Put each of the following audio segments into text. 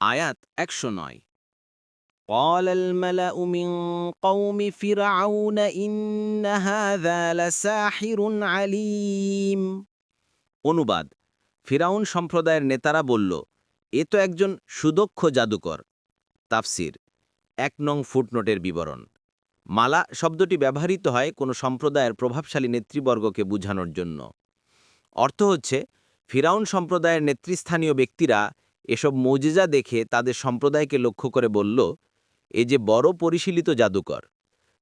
আয়াত একশো নয় قال الملأ من قوم فرعون إن هذا لساحر عليم অনুবাদ ফিরাউন সম্প্রদায়ের নেতারা বলল এ তো একজন সুদক্ষ জাদুকর তাফসির এক নং ফুটনোটের বিবরণ মালা শব্দটি ব্যবহৃত হয় কোনো সম্প্রদায়ের প্রভাবশালী নেতৃবর্গকে বোঝানোর জন্য অর্থ হচ্ছে ফিরাউন সম্প্রদায়ের নেতৃস্থানীয় ব্যক্তিরা এসব মৌজিজা দেখে তাদের সম্প্রদায়কে লক্ষ্য করে বলল, এ যে বড় পরিশীলিত জাদুকর।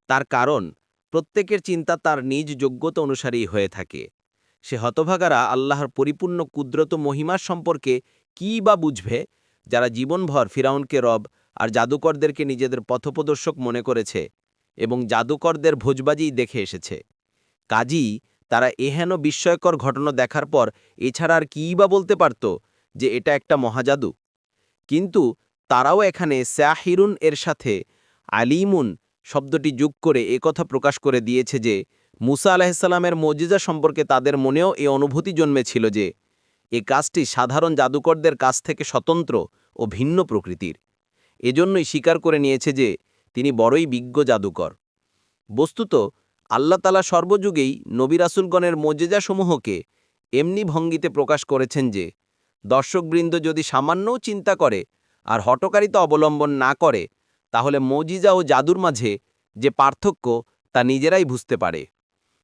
তার কারণ, প্রত্যেকের চিন্তা তার নিজ যোগ্যতা অনুসারেই হয়ে থাকে। সে হতভাগারা আল্লাহর পরিপূর্ণ কুদ্রত মহিমার সম্পর্কে কী বা বুঝবে, যারা জীবনভর ফিরাউনকে রব আর জাদুকরদেরকে নিজেদের পথপ্রদর্শক মনে করেছে এবং জাদুকরদের ভোজবাজিই দেখে এসেছে। কাজী, তারা এহেন বিস্ময়কর ঘটনা দেখার পর এছাড়া আর কীই বা বলতে পারত? যে এটা একটা মহাজাদু। কিন্তু তারাও এখানে স্যাহিরুন এর সাথে আলিমুন শব্দটি যোগ করে একথা প্রকাশ করে দিয়েছে যে, মুসা আলাহিসাল্লামের মজিজা সম্পর্কে তাদের মনেও এ অনুভূতি জন্মেছিল যে, এ কাজটি সাধারণ জাদুকরদের কাছ থেকে স্বতন্ত্র ও ভিন্ন প্রকৃতির। এজন্যই স্বীকার করে নিয়েছে যে, তিনি বড়ই বিজ্ঞ জাদুকর। বস্তুত, আল্লাহ তালা সর্বযুগেই নবিরাসুলগণের মজেজাসমূহকে এমনি ভঙ্গিতে প্রকাশ করেছেন যে দর্শকবৃন্দ যদি সামান্যও চিন্তা করে আর হটকারিতা অবলম্বন না করে, তাহলে মজিজা ও জাদুর মাঝে যে পার্থক্য তা নিজেরাই বুঝতে পারে।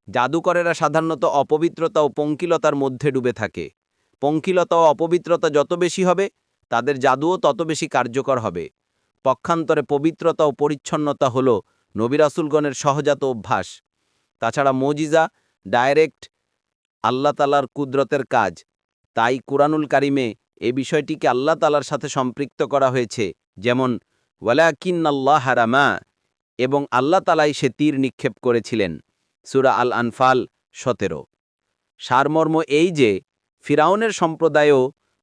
জাদুকরেরা সাধারণত অপবিত্রতা ও পঙ্কিলতার মধ্যে ডুবে থাকে। পঙ্কিলতা ও অপবিত্রতা যত বেশি হবে, তাদের জাদুও তত বেশি কার্যকর হবে। পক্ষান্তরে পবিত্রতা ও পরিচ্ছন্নতা হল নবিরাসুলগণের সহজাত অভ্যাস। তাছাড়া মজিজা ডাইরেক্ট আল্লাহ তালার কুদরতের কাজ। তাই কুরআনুল কারিমে এ বিষয়টিকে আল্লাহ তালার সাথে সম্পৃক্ত করা হয়েছে, যেমন, ওয়ালাকিন্নাল্লাহ হারামা এবং আল্লাহ তালাই সে তীর নিক্ষেপ করেছিলেন, সুরা আল আনফাল সতেরো। সারমর্ম এই যে, ফিরাউনের সম্প্রদায়ও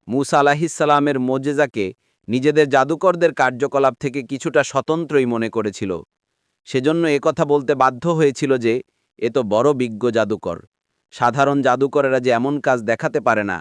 মুসা আলাহিসাল্লামের মোজেজাকে নিজেদের জাদুকরদের কার্যকলাপ থেকে কিছুটা স্বতন্ত্রই মনে করেছিল। সেজন্য একথা বলতে বাধ্য হয়েছিল যে, এ তো বড় বিজ্ঞ জাদুকর। সাধারণ জাদুকরেরা যে এমন কাজ দেখাতে পারে না